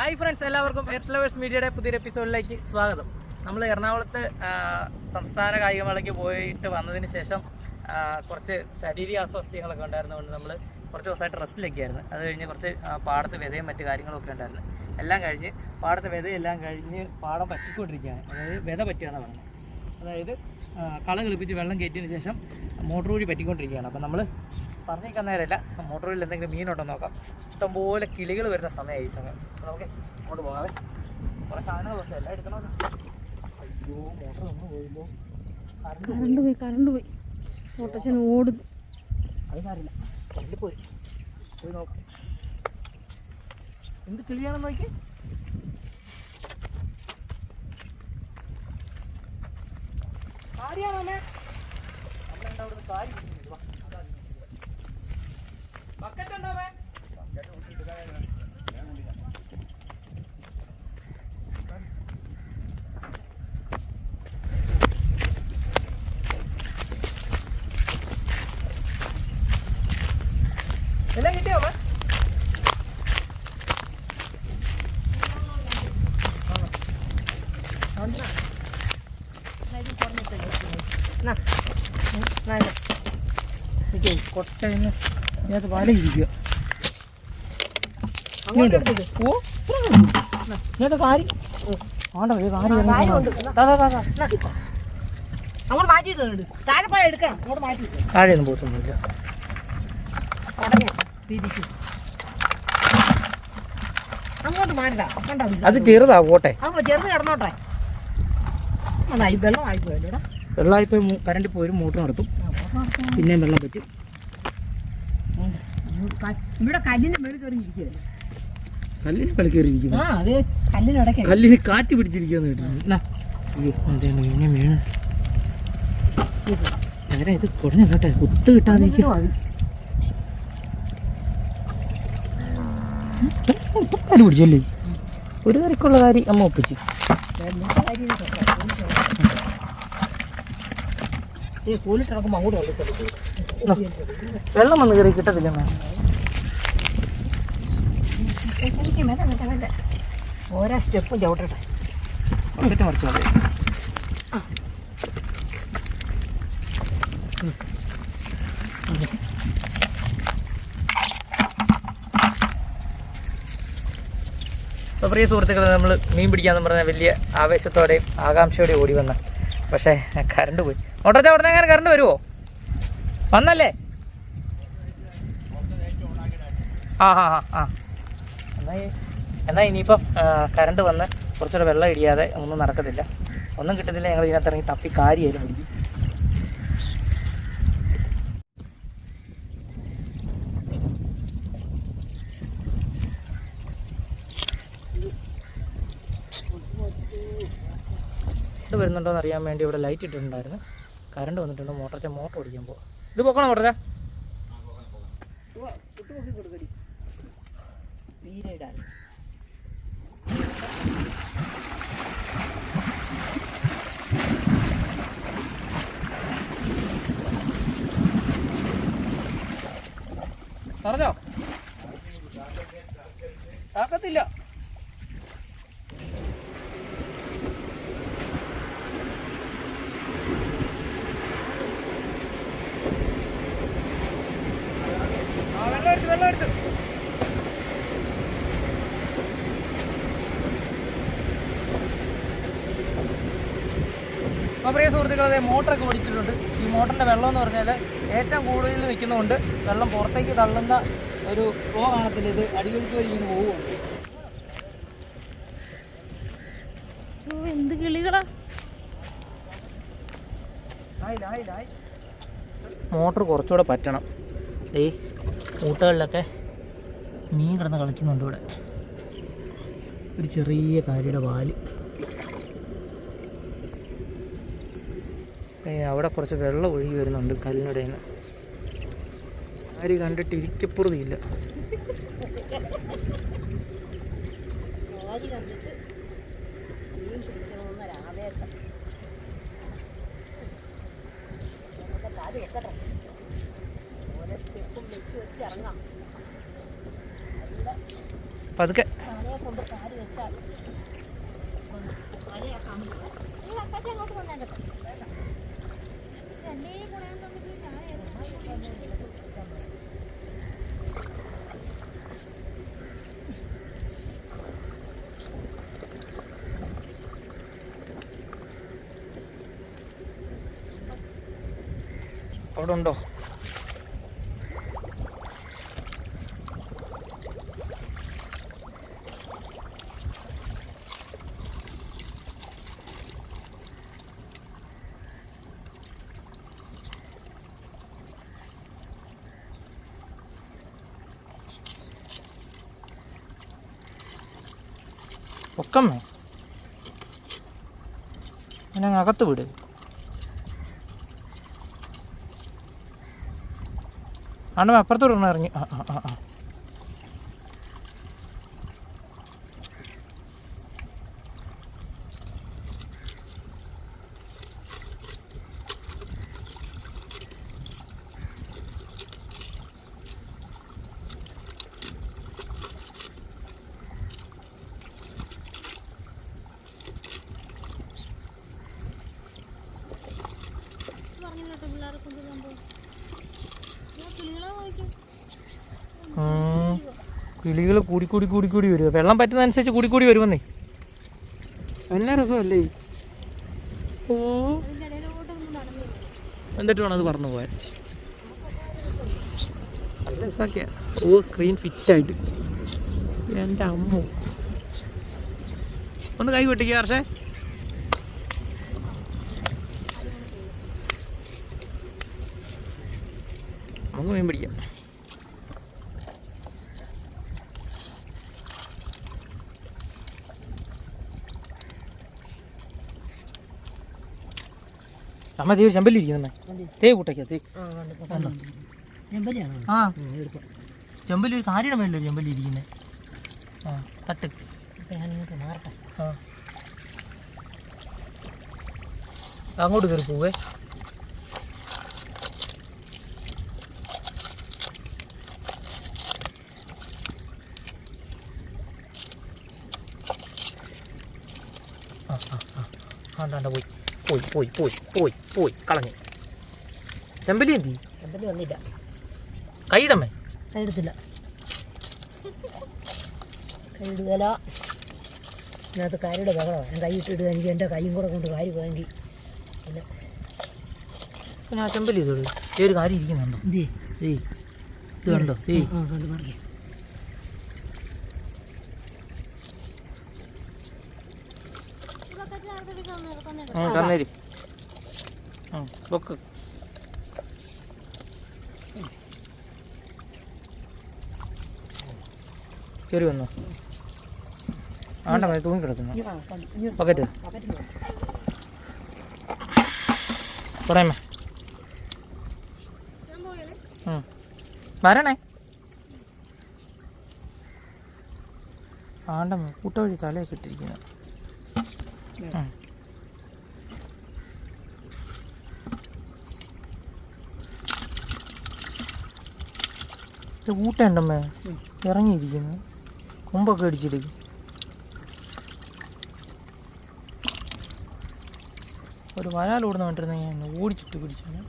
Hi friends എല്ലാവർക്കും earth lovers മീഡിയയുടെ പുതിയൊരു എപ്പിസോഡിലേക്ക് സ്വാഗതം. നമ്മൾ എറണാകുളത്ത് സംസ്ഥാന കായികമേളയ്ക്ക് പോയിട്ട് വന്നതിന് ശേഷം കുറച്ച് ശാരീരിക അസ്വസ്ഥതകളൊക്കെ ഉണ്ടായിരുന്നതുകൊണ്ട് നമ്മൾ കുറച്ച് ദിവസമായിട്ട് റെസ്റ്റിലൊക്കെയായിരുന്നു. അത് കഴിഞ്ഞ് കുറച്ച് പാടത്ത് വിതയും മറ്റു കാര്യങ്ങളൊക്കെ ഉണ്ടായിരുന്നു. എല്ലാം കഴിഞ്ഞ് പാടത്ത് വിതയെല്ലാം കഴിഞ്ഞ് പാടം പറ്റിക്കൊണ്ടിരിക്കുകയാണ്. അതായത് വിത പറ്റുകയാണ് പറഞ്ഞത്. അതായത് കള കളിപ്പിച്ച് വെള്ളം കയറ്റിയതിന് ശേഷം മോട്ടോർ കൂടി പറ്റിക്കൊണ്ടിരിക്കുകയാണ്. അപ്പം നമ്മൾ പറഞ്ഞേക്കാൻ നേരമില്ല. മോട്ടോറിൽ എന്തെങ്കിലും മീനുണ്ടോ നോക്കാം നോക്കാം. ഇഷ്ടംപോലെ കിളികൾ വരുന്ന സമയമായി ഈ സമയം നമുക്ക് അങ്ങോട്ട് പോകാവേ. കുറേ സാധനങ്ങളൊക്കെ എല്ലാം എടുക്കണമല്ലോ അയ്യോ മോട്ടർ ഒന്ന് പോയില്ലോ? കറണ്ട് പോയി. കറണ്ട് പോയി ഓട്ടച്ചൻ ഓടുന്നു. അത് സാരില്ല കറണ്ട് പോയി. പോയി നോക്കാം. എന്ത് കിളിയാണെന്ന് നോക്കി. കാര്യാണോ അമ്മേ നമ്മളെന്താ അവിടുന്ന് കാര്യം പിടിച്ചിട്ട് വാ. അതാ ഇതിന്റെ ഇത്. ബക്കറ്റ് ഉണ്ടോ അമ്മേ? എല്ലാം കിട്ടിയോ അമ്മേ? ഇതേ കൊട്ടയിന്ന് ഇതിനകത്ത് വല ഇരിക്കുക ഓ ഇതിനകത്ത് കാരി. ആണ്ടോ ഇത് കാരി അങ്ങോട്ട് മാറ്റിയിട്ടുണ്ട് താഴെ പോയി എടുക്കണം അങ്ങോട്ട് മാറ്റിയിട്ട് താഴെയൊന്നും പോത്തൊന്നുമില്ല ഉടനെ തിരിച്ച്. അങ്ങോട്ട് മാറ്റണ്ട കണ്ടോ അത് ചെറുതാ പോട്ടെ അത് ചെറുത് കിടന്നോട്ടെ. നന്നായി വെള്ളം ആയിപ്പോയല്ലോടാ വെള്ളമായിപ്പോയി കറണ്ട് പോയി ഒരു മോട്ടർ നടത്തും പിന്നെയും വെള്ളം പറ്റും ഇവിടെ കല്ലിന്റെ മേളിൽ കയറി ഇരിക്കുകയല്ലേ കല്ലിന് കളി കയറിയിരിക്കുന്നു. ആ അത് കല്ലിനടക്കെ കല്ലിന് കാറ്റ് പിടിച്ചിരിക്കുന്നു കേട്ടോ. അയ്യോ എന്താണ് വീണ വീണ്. നേരെ ഇത് കുറഞ്ഞു കേട്ടെ കുത്ത് കിട്ടാതെ കാര്യം പിടിച്ചല്ലേ? ഒരു കറിക്കുള്ള കാര്യം അമ്മ ഒപ്പിച്ച്. വെള്ളം വന്ന് കയറി കിട്ടത്തില്ല മാം ഓരോ സ്റ്റെപ്പും ചവിട്ടട്ടെ. ബക്കറ്റ് മറിച്ചാൽ അപ്പോൾ പ്രിയ സുഹൃത്തുക്കളെ നമ്മൾ മീൻ പിടിക്കാന്ന് പറഞ്ഞാൽ വലിയ ആവേശത്തോടെയും ആകാംക്ഷയോടെയും ഓടി വന്ന. പക്ഷേ കറണ്ട് പോയി. മോട്ടോർ ഉടനെ അങ്ങനെ കറണ്ട് വരുമോ വന്നല്ലേ? ആ ആ ആ ആ. എന്നാൽ എന്നാൽ ഇനിയിപ്പം കറണ്ട് വന്ന് കുറച്ചുകൂടെ വെള്ളം ഇടിയാതെ ഒന്നും നടക്കത്തില്ല. ഒന്നും കിട്ടത്തില്ല ഞങ്ങൾ ഇതിനകത്ത് ഇറങ്ങി തപ്പി കാര്യമായാലും പിടിക്കും കറണ്ട് വരുന്നുണ്ടോ എന്ന് അറിയാൻ വേണ്ടി ഇവിടെ ലൈറ്റ് ഇട്ടിട്ടുണ്ടായിരുന്നു. കറണ്ട് വന്നിട്ടുണ്ട്. മോട്ടർ മോട്ടർ ഓടിക്കാൻ പോവാം. ഇത് പോക്കണോ മോട്ടർ വീരയിടാൻ പറഞ്ഞോ? താക്കത്തില്ല ആ, വെള്ളം എടുത്ത് വെള്ളം എടുത്ത് അപ്പോൾ പ്രിയ സുഹൃത്തുക്കളെ മോട്ടറൊക്കെ ഓടിച്ചിട്ടുണ്ട്. ഈ മോട്ടറിന്റെ വെള്ളം എന്ന് പറഞ്ഞാൽ ഏറ്റവും കൂടുതൽ നിൽക്കുന്നതുകൊണ്ട് വെള്ളം പുറത്തേക്ക് തള്ളുന്ന ഒരു ഫ്ലോ കാണത്തില്ല. ഇത് അടിയൊഴുക്ക് വഴി ഇങ്ങനെ പോവുകയാണ് എന്ത് കിളികളാ. മോട്ടർ കുറച്ചുകൂടെ പറ്റണം. ഈ കൂട്ടുകളിലൊക്കെ മീൻ കിടന്ന് കളിക്കുന്നുണ്ട് ഇവിടെ. ഒരു ചെറിയ കാരിയുടെ വാൽ ഏ, അവിടെ കുറച്ച് വെള്ളം ഒഴുകി വരുന്നുണ്ട് കല്ലിനിടയിൽ നിന്ന്. ആര് കണ്ടിട്ട് ഇരിക്കപ്പുറതിയില്ല. പതുക്കെ. കൊണ്ട് അങ്ങോട്ട് തന്നെ കേട്ടോ എന്നെ ഈ ഒക്കമ്മേ ഞാൻ അകത്ത് വിട്. ആണ് അപ്പുറത്തോട്ട് ഇറങ്ങി. ആ ആ ആ. കിളികൾ കൂടി കൂടി കൂടി കൂടി വരിക വെള്ളം പറ്റുന്നതനുസരിച്ച് കൂടി കൂടി വരുമെന്നേ. നല്ല രസമല്ലേ? ഓ. എന്നിട്ട് വേണം അത് പറന്നു പോയാൽ ഓ സ്ക്രീൻ ഫിറ്റായിട്ട് എന്റെ അമ്മ. ഒന്ന് കൈ പൊട്ടിക്കുക പക്ഷേ നമുക്ക് മീൻ പിടിക്കാം. അമ്മ തീ ചെമ്പല്ലിരിക്കുന്നേ. തേ കൂട്ടയ്ക്കാ തേ ആ ചെമ്പല്ലി ഒരു കാര്യയുടെ മേലല്ലേ ചെമ്പല്ലി ഇരിക്കുന്നേ ആ തട്ട്. ആ. അങ്ങോട്ട് കയറി പോവേ. ആ ആ ആ ആണ്ടാണ്ട പോയി. പോയി പോയി പോയി പോയി പോയി കളഞ്ഞു ചെമ്പലി എന്തി ചെമ്പലി വന്നില്ല കൈയിടമേ കൈ എടുത്തില്ല കൈ ഇടുകല ഇതിനകത്ത് കാരിയുടെ ബഹളമാണ് ഞാൻ കൈ ഇട്ടിട്ട് എനിക്ക് എന്റെ കൈയും കൂടെ കൊണ്ട് കാരി പോയെങ്കിൽ പിന്നെ പിന്നെ ആ ചെമ്പല്ലി ഇതോട് ഈ ഒരു കാര്യം ഇരിക്കുന്നുണ്ടോ ഇത് കണ്ടോ ഏയ് കണ്ട് മറിയാം ആ തന്നേരി. ആ ബൊക്ക് കയറി വന്നു. ആണ്ട മതി തൂങ്ങി കിടക്കുന്നു. പക്കറ്റ്. പറയാമേ വരണേ. ആണ്ടമ്മ കൂട്ട വഴി തലയൊക്കെ ഇട്ടിരിക്കുന്നു. കൂട്ടണ്ടമ്മേ. ഇറങ്ങിയിരിക്കുന്നു. കൊമ്പൊക്കെ അടിച്ചിട്ട് ഒരു വരാൽ ഓടുന്ന കണ്ടിരുന്ന ഞാൻ ഓടിച്ചിട്ട് പിടിച്ചാണ്.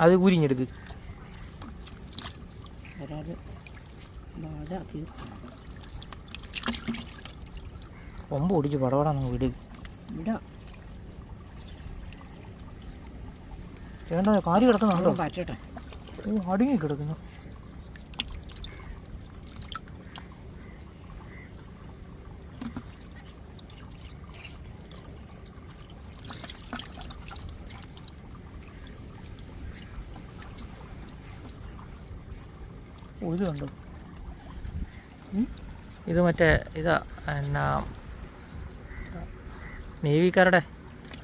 അത് കുരിഞ്ഞെടുക്ക്. കൊമ്പ് ഓടിച്ച് പടപടാന്ന് വിട്. ചേട്ടാ കാര്യം കിടക്കുന്നുണ്ടോ പറ്റട്ടെ. ഓ അടുങ്ങി കിടക്കുന്നു. ഓ, ഇത് കണ്ടോ? ഇത് മറ്റേ ഇതാ എന്നാ നേവിക്കാരുടെ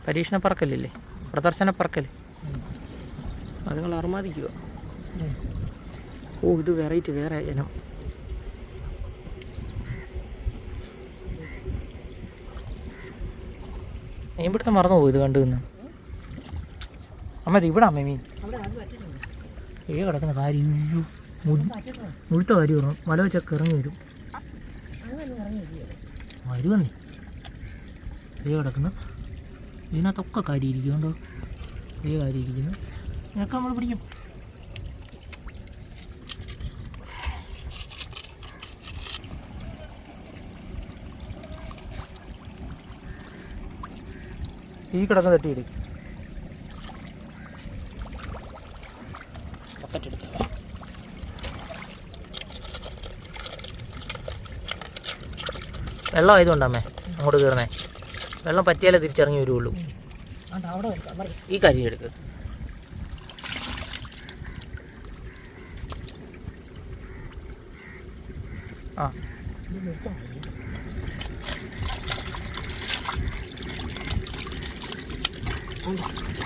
പരീക്ഷണ പറക്കലില്ലേ പ്രദർശന പറക്കൽ അതുങ്ങൾ അർമാദിക്കുക ഓ ഇത് വെറൈറ്റി വേറെ ഇനം. മീൻപിടുത്തം മറന്നു പോകും ഇത് കണ്ടു നിന്ന്. അമ്മ ഇത് ഇവിടെ അമ്മ മീൻ. ഏ കിടക്കുന്ന കാര്യം മുഴുത്ത കാര്യം പറഞ്ഞു മല വെച്ചൊക്കെ ഇറങ്ങി വരും. വരുവന്നേ ഏ കിടക്കുന്ന ഇതിനകത്തൊക്കെ കാര്യം ഇരിക്കുന്നുണ്ടോ ഏ കാര്യം ഇരിക്കുന്നു ഇതിനൊക്കെ നമ്മൾ പിടിക്കും. ഈ കിടക്കം തട്ടിയിട്. വെള്ളം ആയതുകൊണ്ടമ്മേ അങ്ങോട്ട് കയറുന്നേ വെള്ളം പറ്റിയാലേ തിരിച്ചിറങ്ങി വരുള്ളൂ ഈ കരി എടുക്ക് ആ ഇത് നിർത്താൻ മതി. ആണ്ടാ, ഇത് പോയടാ, പോയടാ.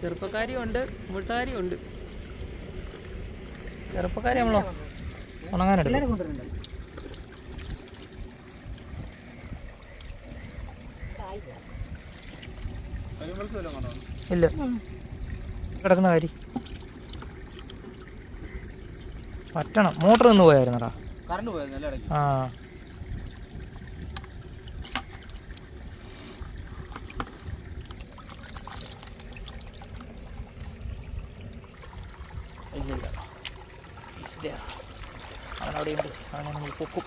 ചെറുപ്പക്കാരിയും ഉണ്ട് മുഴുത്താരിയും ഉണ്ട് ചെറുപ്പക്കാരി നമ്മളോ ഉണങ്ങാനെടുക്കും ഇല്ല. കിടക്കുന്ന കാര്യം പറ്റണം. മോട്ടർ നിന്ന് പോയായിരുന്നടാ. ആ ഇല്ലില്ല ഇല്ല അവനവിടെയുണ്ട് അവനെ നമ്മൾ പൊക്കും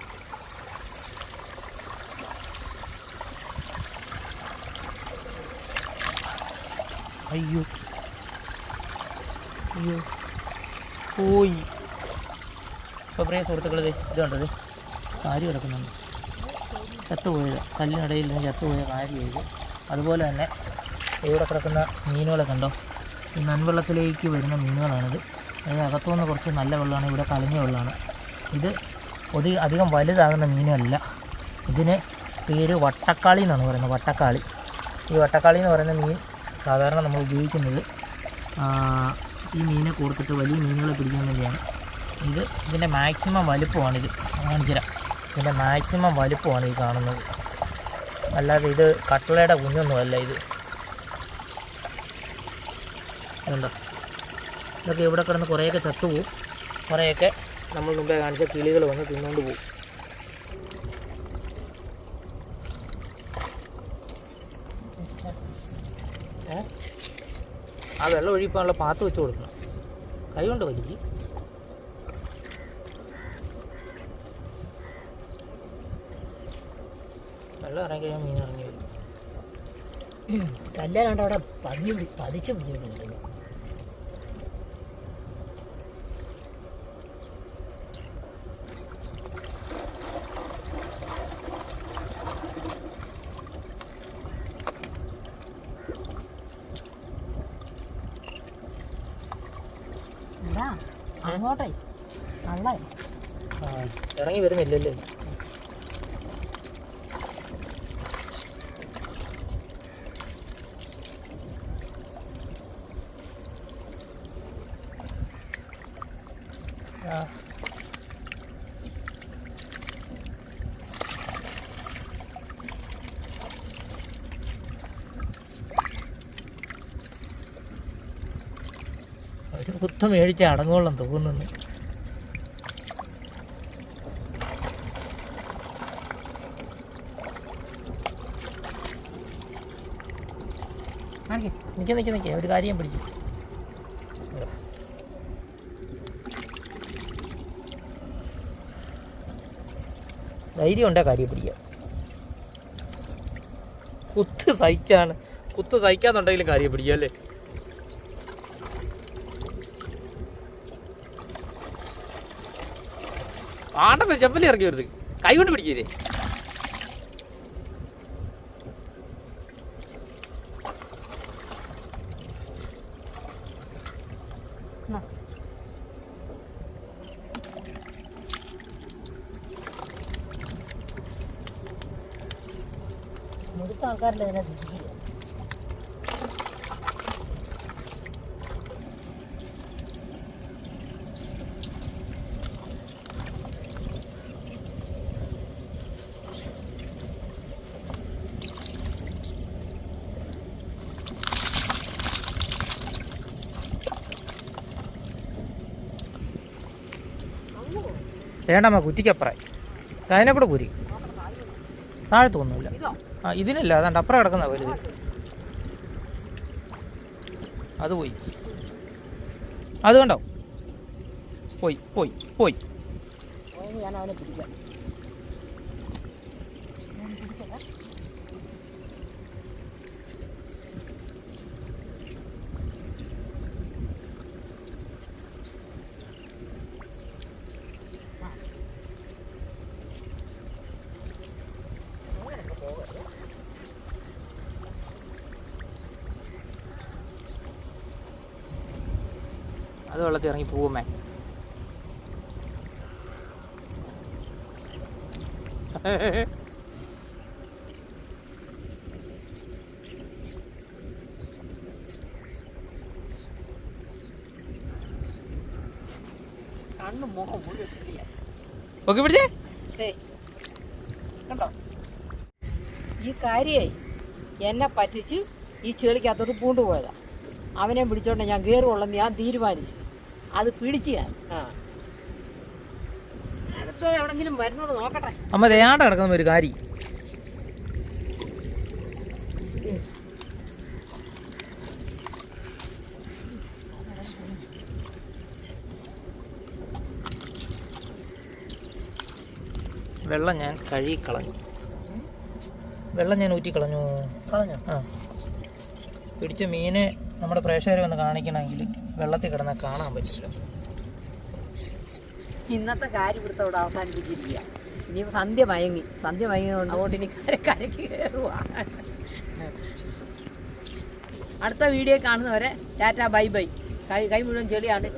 അയ്യോ അയ്യോ പോയി ഇപ്പോൾ പ്രിയ സുഹൃത്തുക്കളത് ഇത് കണ്ടത്? കാരി കിടക്കുന്നുണ്ട്. ചത്തുപോയത്. കല്ലിനിടയിൽ നിന്ന് ചത്തുപോയ കാര്യമായത് അതുപോലെ തന്നെ ഇവിടെ കിടക്കുന്ന മീനുകളെ കണ്ടോ? ഈ നൻവെള്ളത്തിലേക്ക് വരുന്ന മീനുകളാണിത്. അതായത് അകത്തുനിന്ന് കുറച്ച് നല്ല വെള്ളമാണ്. ഇവിടെ കലങ്ങിയ വെള്ളമാണ്. ഇത് ഒരു അധികം വലുതാകുന്ന മീനല്ല. ഇതിന് പേര് വട്ടക്കാളി എന്നാണ് പറയുന്നത്. വട്ടക്കാളി. ഈ വട്ടക്കാളി എന്ന് പറയുന്ന മീൻ സാധാരണ നമ്മൾ ഉപയോഗിക്കുന്നത് ഈ മീനെ കൊടുത്തിട്ട് വലിയ മീനുകളെ പിടിക്കാൻ വേണ്ടിയാണ്. ഇത് ഇതിന്റെ മാക്സിമം വലുപ്പമാണിത്. കാണിച്ചുതരാം. ഇതിന്റെ മാക്സിമം വലുപ്പമാണ് ഈ കാണുന്നത്. അല്ലാതെ ഇത് കട്ടളയുടെ കുഞ്ഞൊന്നുമല്ല ഇത്. ഇതുണ്ടോ? ഇതൊക്കെ ഇവിടെ കിടന്ന് കുറേയൊക്കെ ചത്തുപോകും. കുറേയൊക്കെ നമ്മൾ മുമ്പേ കാണിച്ച കിളികൾ വന്ന് തിന്നുകൊണ്ട് പോകും. ആ വെള്ളം ഒഴിക്കാനുള്ള പാത്ത് വെച്ച് കൊടുക്കണം. കൈ കൊണ്ട് വലിക്കും. വെള്ളം ഇറങ്ങി കഴിഞ്ഞാൽ മീൻ ഇറങ്ങി വരും. കല്ലാണ്ട് അവിടെ പതിച്ച് പതിച്ച് പിടിച്ചിട്ടുണ്ട് എന്താ അങ്ങോട്ടേ അള്ളേ ആ ഇറങ്ങി വരുന്നില്ലല്ലേ? ഒരു കുത്തു മേടിച്ച് അടങ്ങുകൊള്ളം തോന്നുന്നു. കാണിക്കേ. നിൽക്കി നിൽക്കി ഒരു കാര്യം പിടിച്ചു. ധൈര്യം ഉണ്ടാ കാര്യം പിടിക്കാം കുത്ത് സഹിക്കാണ് കുത്ത് സഹിക്കാന്നുണ്ടെങ്കിലും കാര്യം പിടിക്കുക അല്ലേ? ആണ്ടപ്പോ ചെപ്പലി ഇറക്കി വരുത് കൈ കൊണ്ട് പിടിക്കേ No. മുടുത്ത ആൾക്കാരില്ല ഇതിനകത്ത് വേണ്ടമ്മ കുറ്റിക്കപ്പുറം അതിനെ കൂടെ കുരി. താഴത്തൊന്നുമില്ല ഇതോ ആ ഇതിനല്ല അതാണ്ട് അപ്പുറം കിടക്കുന്ന വലുത് അത് പോയി. അത് കണ്ടോ? പോയി പോയി പോയി. ഞാൻ അവനെ പിടിക്കാം. അത് വെള്ളത്തിൽ ഇറങ്ങി പോകുമേ? കണ്ണും മുഖം മുഴുവൻ ചെളിയാ. പിടിച്ചേ കണ്ടോ? ഈ കാര്യേ എന്നെ പറ്റിച്ച് ഈ ചെളിക്കകത്തോട്ട് പൂണ്ടുപോയതാ. അവനെ പിടിച്ചോണ്ട് ഞാൻ കയറുള്ളെന്ന് ഞാൻ തീരുമാനിച്ചു. അത് പിടിച്ച് ഞാൻ. എവിടെങ്കിലും വരുന്നോട് നോക്കട്ടെ. അമ്മ ദേണ്ട കിടക്കുന്ന ഒരു കാര്യം വെള്ളം ഞാൻ കഴുകി കളഞ്ഞു. വെള്ളം ഞാൻ ഊറ്റി കളഞ്ഞു. കളഞ്ഞു? ആ. പിടിച്ച മീനെ നമ്മുടെ പ്രേക്ഷകരെ ഒന്ന് കാണിക്കണമെങ്കിൽ വെള്ളത്തിൽ കിടന്നാൽ കാണാൻ പറ്റില്ല. ഇന്നത്തെ കാര്യം ഇവിടുത്തെ ഇവിടെ അവസാനിപ്പിച്ചിരിക്കുക. ഇനി സന്ധ്യ മയങ്ങി. സന്ധ്യ മയങ്ങിയതുകൊണ്ട് അതുകൊണ്ട് ഇനി കര കരക്ക് കയറുക അടുത്ത വീഡിയോ കാണുന്നവരെ ടാറ്റ ബൈ ബൈ. കൈ കൈ മുഴുവൻ ചെളിയാണ്.